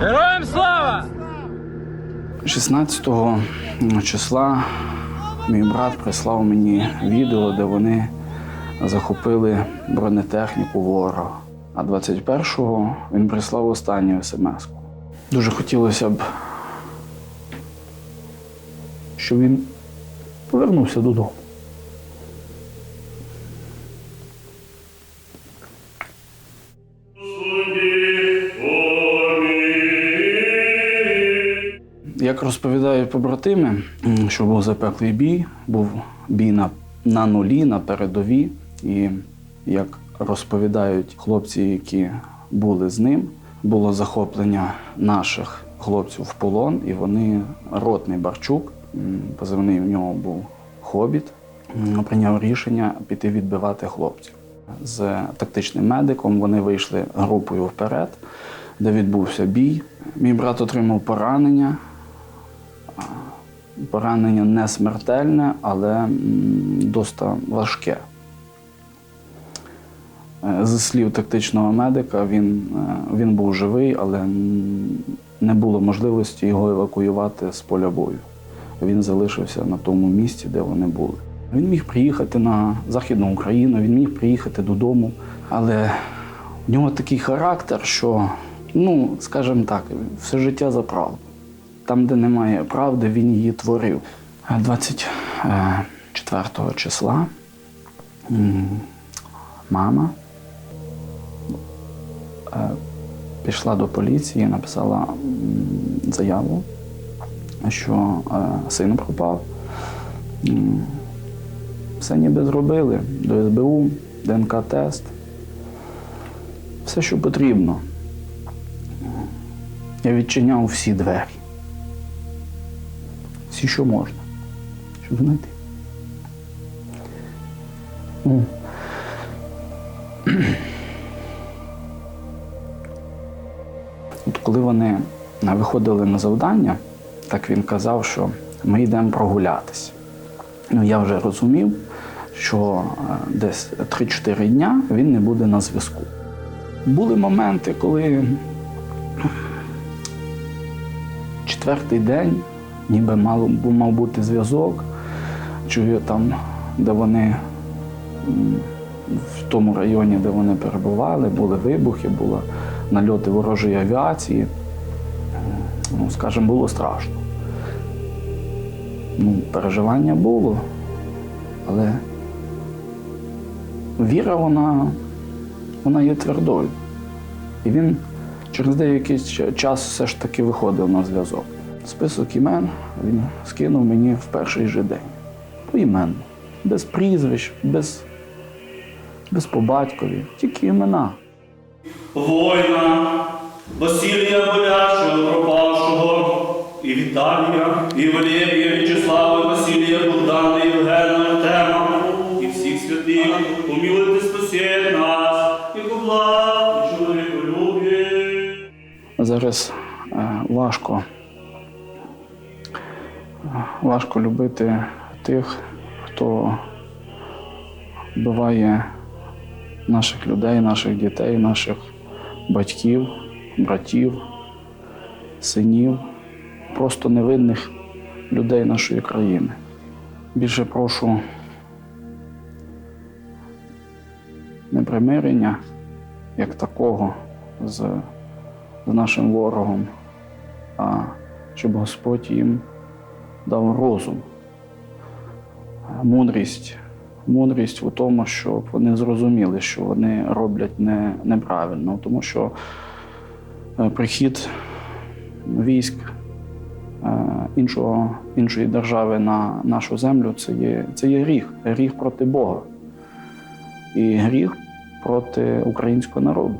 Героям слава! 16 числа мій брат прислав мені відео, де вони захопили бронетехніку ворога. А 21-го він прислав останню смс. Дуже хотілося б, щоб він повернувся додому. Як розповідають побратими, що був запеклий бій, був бій на, на нулі, на передовій. І як розповідають хлопці, які були з ним, було захоплення наших хлопців в полон, і вони ротний Барчук, позивний в нього був Хобіт, прийняв рішення піти відбивати хлопців. З тактичним медиком вони вийшли групою вперед, де відбувся бій. Мій брат отримав поранення. Поранення не смертельне, але м, доста важке. Е, Зі слів тактичного медика, він, е, він був живий, але не було можливості його евакуювати з поля бою. Він залишився на тому місці, де вони були. Він міг приїхати на Західну Україну, він міг приїхати додому, але в нього такий характер, що, ну, скажімо так, все життя за правду. Там, де немає правди, він її творив. Е, 24 числа мама е, пішла до поліції, написала заяву, що е, син пропав. Все ніби зробили до СБУ, ДНК-тест. Все, що потрібно. Я відчиняв всі двері. Всі, що можна, щоб знайти. От коли вони е, виходили на завдання, так він казав, що ми йдемо прогулятися. Ну, я вже розумів, що е, десь 3-4 дня він не буде на зв'язку. Були моменти, коли четвертий день, ніби мав, мав бути зв'язок. Чую там, де вони в тому районі, де вони перебували, були вибухи, були нальоти ворожої авіації. Ну, скажімо, було страшно. Ну, переживання було, але віра, вона, вона є твердою. І він через деякий час все ж таки виходив на зв'язок. Список імен він скинув мені в перший же день. Поіменно. Без прізвищ, без, без побатькові, тільки імена. воїна, Василія Болячого, Віталія, і Валерія, В'ячеслава, Василія, Богдана, Євгена, Артема, і всіх святих, помилуйте спасіть нас, і благ, і чоловіколюбі. Зараз е, важко, важко любити тих, хто вбиває наших людей, наших дітей, наших батьків, братів, синів, просто невинних людей нашої країни. Більше прошу не примирення як такого з з нашим ворогом, а щоб Господь їм дав розум, мудрість, мудрість у тому, щоб вони зрозуміли, що вони роблять не, неправильно, тому що е, прихід військ іншого, іншої держави на нашу землю це є, це є гріх, гріх проти Бога і гріх проти українського народу.